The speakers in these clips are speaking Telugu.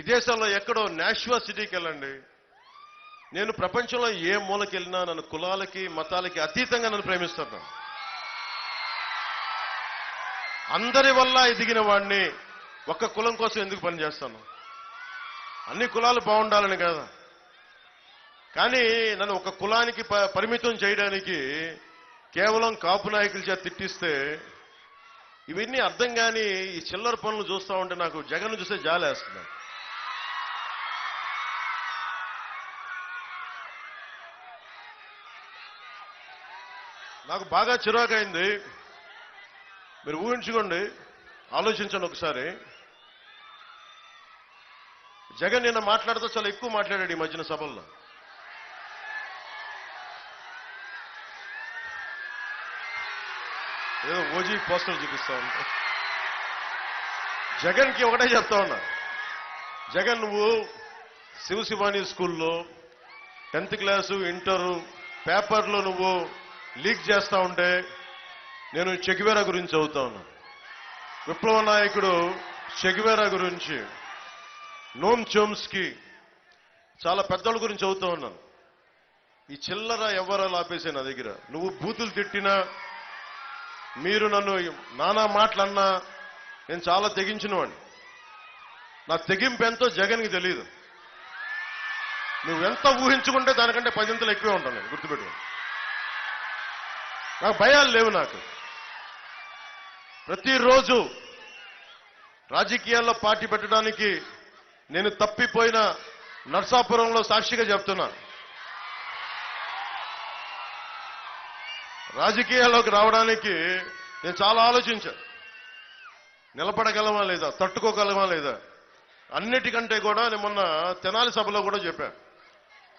విదేశాల్లో ఎక్కడో నాష్వా సిటీకి వెళ్ళండి. నేను ప్రపంచంలో ఏ మూలకి వెళ్ళినా నన్ను కులాలకి మతాలకి అతీతంగా నన్ను ప్రేమిస్తాను అందరి వల్ల ఎదిగిన వాడిని ఒక్క కులం కోసం ఎందుకు పనిచేస్తాను అన్ని కులాలు బాగుండాలని కదా. కానీ నన్ను ఒక కులానికి ప- పరిమితం చేయడానికి కేవలం కాపు నాయకుల చేత తిట్టిస్తే ఇవన్నీ అర్థం కాని ఈ చిల్లర పనులు చూస్తా ఉంటే నాకు జగన్ చూస్తే జాలేస్తుంది నాకు బాగా చిరాకైంది. మీరు ఊహించుకోండి ఆలోచించండి ఒకసారి. జగన్ నిన్న మాట్లాడుతూ చాలా ఎక్కువ మాట్లాడాడు ఈ మధ్యన సభల్లో. ఏదో ఓజీ పోస్టర్ చూపిస్తా ఉంటా జగన్కి ఒకటే చెప్తా ఉన్నా. జగన్ నువ్వు శివశివాని స్కూల్లో టెన్త్ క్లాసు ఇంటరు పేపర్లో నువ్వు లీక్ చేస్తూ ఉంటే నేను చెగివేరా గురించి చదువుతా ఉన్నా. విప్లవ నాయకుడు చెగివేరా గురించి నోమ్ చోమ్స్కి చాలా పెద్దోళ్ళ గురించి చదువుతా ఉన్నాను. ఈ చిల్లర ఎవరో లాపేసే నా దగ్గర. నువ్వు బూతులు తిట్టినా మీరు నన్ను నానా మాటలన్నా నేను చాలా తెగించిన వాడిని నా తెగింపు ఎంతో జగన్కి తెలియదు నువ్వెంత ఊహించుకుంటే దానికంటే పదింతలు ఎక్కువే ఉంటాను నేను గుర్తుపెట్టుకో నాకు భయాలు లేవు నాకు. ప్రతిరోజు రాజకీయాల్లో పార్టీ పెట్టడానికి నేను తప్పిపోయిన నర్సాపురంలో సాక్షిగా చెప్తున్నా. రాజకీయాల్లోకి రావడానికి నేను చాలా ఆలోచించాను నిలబడగలమా లేదా? తట్టుకోగలమా లేదా? అన్నిటికంటే కూడా నేను మొన్న తెనాలి సభలో కూడా చెప్పాను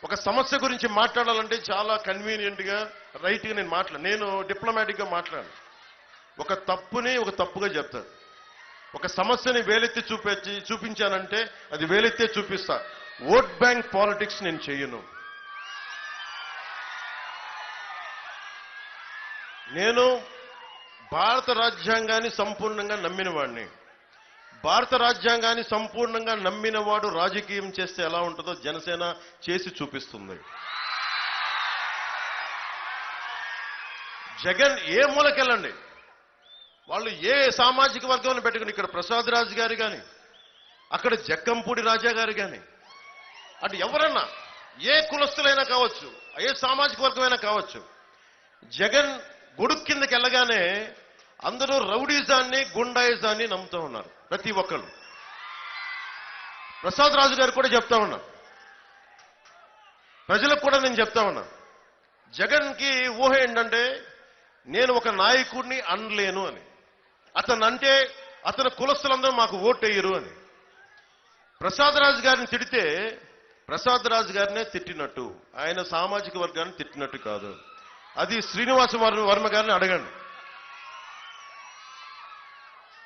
ఒక సమస్య గురించి మాట్లాడాలంటే చాలా కన్వీనియంట్గా రైట్గా నేను మాట్లా నేను డిప్లొమాటిక్గా మాట్లాడాను. ఒక తప్పుని ఒక తప్పుగా చెప్తాను ఒక సమస్యని వేలెత్తి చూపించి చూపించానంటే అది వేలెత్తే చూపిస్తా. ఓట్ బ్యాంక్ పాలిటిక్స్ నేను చెయ్యను. నేను భారత రాజ్యాంగాన్ని సంపూర్ణంగా నమ్మిన వాడిని భారత రాజ్యాంగాన్ని సంపూర్ణంగా నమ్మిన వాడు రాజకీయం చేస్తే ఎలా ఉంటుందో జనసేన చేసి చూపిస్తుంది. జగన్ ఏ మూలకెళ్ళండి? వాళ్ళు ఏ సామాజిక వర్గంలో పెట్టుకుని ఇక్కడ ప్రసాద్ రాజు గారు కానీ అక్కడ జక్కంపూడి రాజా గారు కానీ అటు ఎవరన్నా ఏ కులస్తులైనా కావచ్చు ఏ సామాజిక వర్గమైనా కావచ్చు జగన్ గొడుగు కిందకి వెళ్ళగానే అందరూ రౌడీజాన్ని గుండాయిజాన్ని నమ్ముతూ ఉన్నారు. ప్రతి ఒక్కరు ప్రసాద్ రాజు గారు కూడా చెప్తా ఉన్నా. ప్రజలకు కూడా నేను చెప్తా ఉన్నా. జగన్కి ఊహ ఏంటంటే నేను ఒక నాయకుడిని అనలేను అని. అతను అంటే అతని కులస్తులందరూ మాకు ఓటేయరు అని. ప్రసాద్ రాజు గారిని తిడితే ప్రసాద్ రాజు గారినే తిట్టినట్టు ఆయన సామాజిక వర్గాన్ని తిట్టినట్టు కాదు. అది శ్రీనివాస వర్మ వర్మ గారిని అడగండి.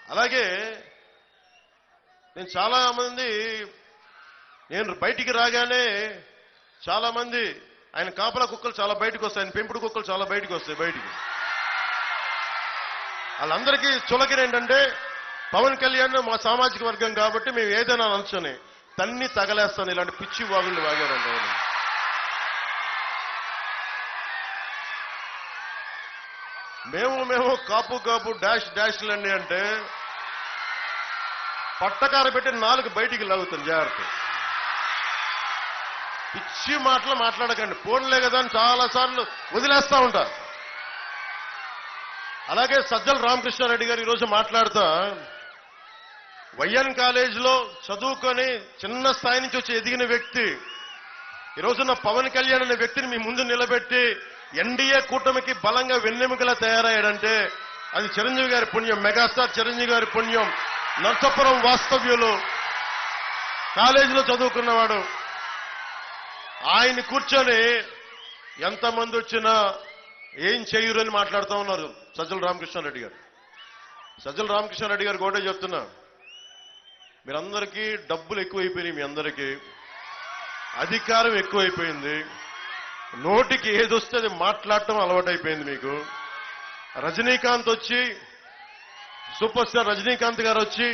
అలాగే నేను చాలా మంది నేను బయటికి రాగానే చాలామంది ఆయన కాపలా కుక్కలు చాలా బయటకు వస్తాయి ఆయన పెంపుడు కుక్కలు చాలా బయటకు వస్తాయి బయటికి వాళ్ళందరికీ చులకన ఏంటంటే పవన్ కళ్యాణ్ మా సామాజిక వర్గం కాబట్టి మేము ఏదైనా అనొచ్చని తన్ని తగలేస్తాను ఇలాంటి పిచ్చి వాగుళ్ళు వాగారండి ఆయన. మేము మేము కాపు కాపు డాష్ డాష్లన్నీ అంటే పట్టకార పెట్టి నాలుగు బయటికి లాగుతుంది జాగ్రత్త. పిచ్చి మాటలు మాట్లాడకండి. ఫోన్లే కదా అని చాలా సార్లు వదిలేస్తా ఉంటారు. అలాగే సజ్జల రామకృష్ణారెడ్డి గారు ఈరోజు మాట్లాడుతా వైఎన్ కాలేజీలో చదువుకొని చిన్న స్థాయి నుంచి వచ్చి ఎదిగిన వ్యక్తి ఈరోజున్న పవన్ కళ్యాణ్ అనే వ్యక్తిని మీ ముందు నిలబెట్టి ఎన్డీఏ కూటమికి బలంగా వెన్నెముకలా తయారయ్యాడంటే అది చిరంజీవి గారి పుణ్యం మెగాస్టార్ చిరంజీవి గారి పుణ్యం. నర్సపురం వాస్తవ్యులు కాలేజీలో చదువుకున్నవాడు. ఆయన కూర్చొని ఎంతమంది వచ్చినా ఏం చేయరు అని మాట్లాడుతూ ఉన్నారు సజ్జల రామకృష్ణారెడ్డి గారు. సజ్జల రామకృష్ణారెడ్డి గారు కూడా చెప్తున్నా మీరందరికీ డబ్బులు ఎక్కువైపోయినాయి మీ అందరికీ. అధికారం ఎక్కువైపోయింది. నోటికి ఏదొస్తే అది మాట్లాడటం అలవాటైపోయింది మీకు. రజనీకాంత్ వచ్చి సూపర్ స్టార్ రజనీకాంత్ గారు వచ్చి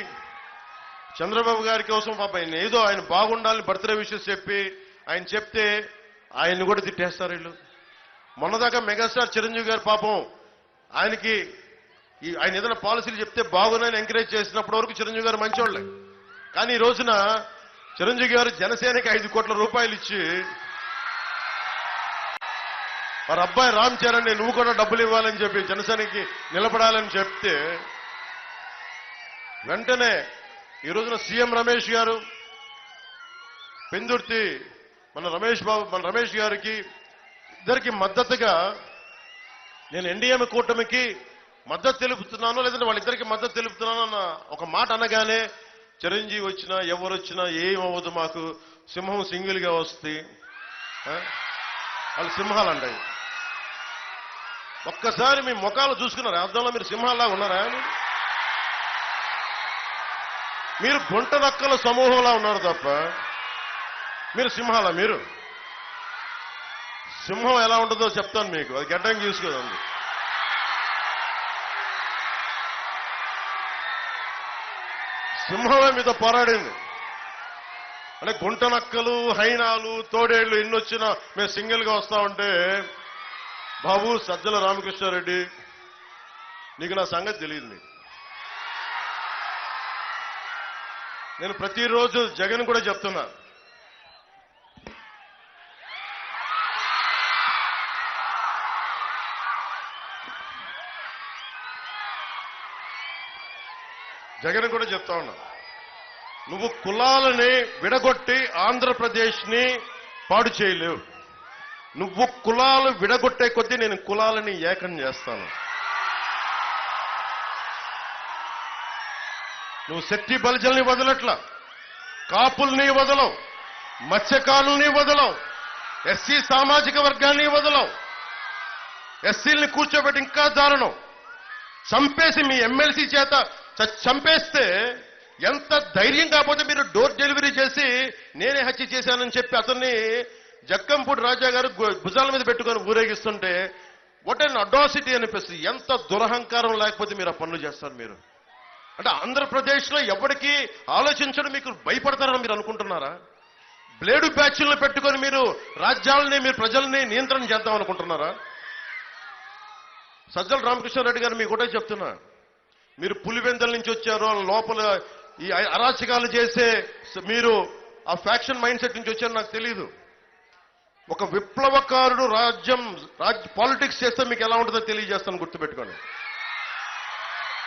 చంద్రబాబు గారి కోసం పాప ఆయన ఏదో ఆయన బాగుండాలని బర్త్డే విషయం చెప్పి ఆయన చెప్తే ఆయన్ని కూడా తిట్టేస్తారు వీళ్ళు. మొన్నదాకా మెగాస్టార్ చిరంజీవి గారు పాపం ఆయనకి ఈ ఆయన ఏదైనా పాలసీలు చెప్తే బాగున్నాయని ఎంకరేజ్ చేసినప్పటి వరకు చిరంజీవి గారు మంచోళ్ళే. కానీ ఈ రోజున చిరంజీవి గారు జనసేనకి ఐదు కోట్ల రూపాయలు ఇచ్చి వారి అబ్బాయి రామ్ చరణ్ నువ్వు కూడా డబ్బులు ఇవ్వాలని చెప్పి జనసేనకి నిలబడాలని చెప్తే వెంటనే ఈ రోజున సీఎం రమేష్ గారు పెందుర్తి మన రమేష్ బాబు మన రమేష్ గారికి ఇద్దరికి మద్దతుగా నేను ఎన్డీఎం కూటమికి మద్దతు తెలుపుతున్నాను లేదంటే వాళ్ళిద్దరికి మద్దతు తెలుపుతున్నాను అన్న ఒక మాట అనగానే చిరంజీవి వచ్చినా ఎవరు వచ్చినా ఏం అవ్వదు మాకు. సింహం సింగిల్గా వస్తే వాళ్ళు సింహాలు అంటాయి ఒక్కసారి మీ ముఖాలు చూసుకున్నారు? అర్థంలో మీరు సింహాల్లా ఉన్నారా? మీరు గుంట నక్కల సమూహంలా ఉన్నారు తప్ప మీరు సింహాల? మీరు? సింహం ఎలా ఉంటుందో చెప్తాను మీకు. అది గడ్డం చూసుకోదండి సింహమే మీతో పోరాడింది. అంటే గుంట నక్కలు హైనాలు తోడేళ్ళు ఎన్ని వచ్చినా మేము సింగిల్గా వస్తా ఉంటే బాబు సజ్జల రామకృష్ణారెడ్డి నీకు నా సంగతి తెలియదు నీకు. నేను ప్రతిరోజు జగన్ కూడా చెప్తున్నా. జగన్ కూడా చెప్తా ఉన్నా. నువ్వు కులాలని విడగొట్టి ఆంధ్రప్రదేశ్ని పాడు చేయలేవు. నువ్వు కులాలు విడగొట్టే కొద్దీ నేను కులాలని ఏకం చేస్తాను. నువ్వు శక్తి బలజల్ని వదలట్లా. కాపుల్ని వదలవు. మత్స్యకారుల్ని వదలవు. ఎస్సీ సామాజిక వర్గాన్ని వదలవు. ఎస్సీల్ని కూర్చోబెట్టి ఇంకా దారుణం. చంపేసి మీ ఎమ్మెల్సీ చేత చంపేస్తే ఎంత ధైర్యం కాకపోతే మీరు డోర్ డెలివరీ చేసి నేనే హత్య చేశానని చెప్పి అతన్ని జక్కంపూడి రాజా గారు గు- భుజాల మీద పెట్టుకొని ఊరేగిస్తుంటే వాట్ అండ్ అడాసిటీ అనిపిస్తుంది. ఎంత దురహంకారం లేకపోతే మీరు ఆ పనులు చేస్తారు మీరు. అంటే ఆంధ్రప్రదేశ్లో ఎవరికి ఆలోచించడం మీకు భయపడతారని మీరు అనుకుంటున్నారా? బ్లేడు బ్యాచ్లను పెట్టుకొని మీరు రాజ్యాలని మీరు ప్రజల్ని నియంత్రణ చేద్దాం అనుకుంటున్నారా? సజ్జల రామకృష్ణారెడ్డి గారు మీకు ఒకటే చెప్తున్నా. మీరు పులివెందల నుంచి వచ్చారు లోపల ఈ అరాచకాలు చేసే మీరు ఆ ఫ్యాక్షన్ మైండ్ సెట్ నుంచి వచ్చారు నాకు తెలియదు ఒక విప్లవకారుడు రాజ్యం రాజ్ పాలిటిక్స్ చేస్తే మీకు ఎలా ఉంటుందో తెలియజేస్తాను గుర్తుపెట్టుకోండి.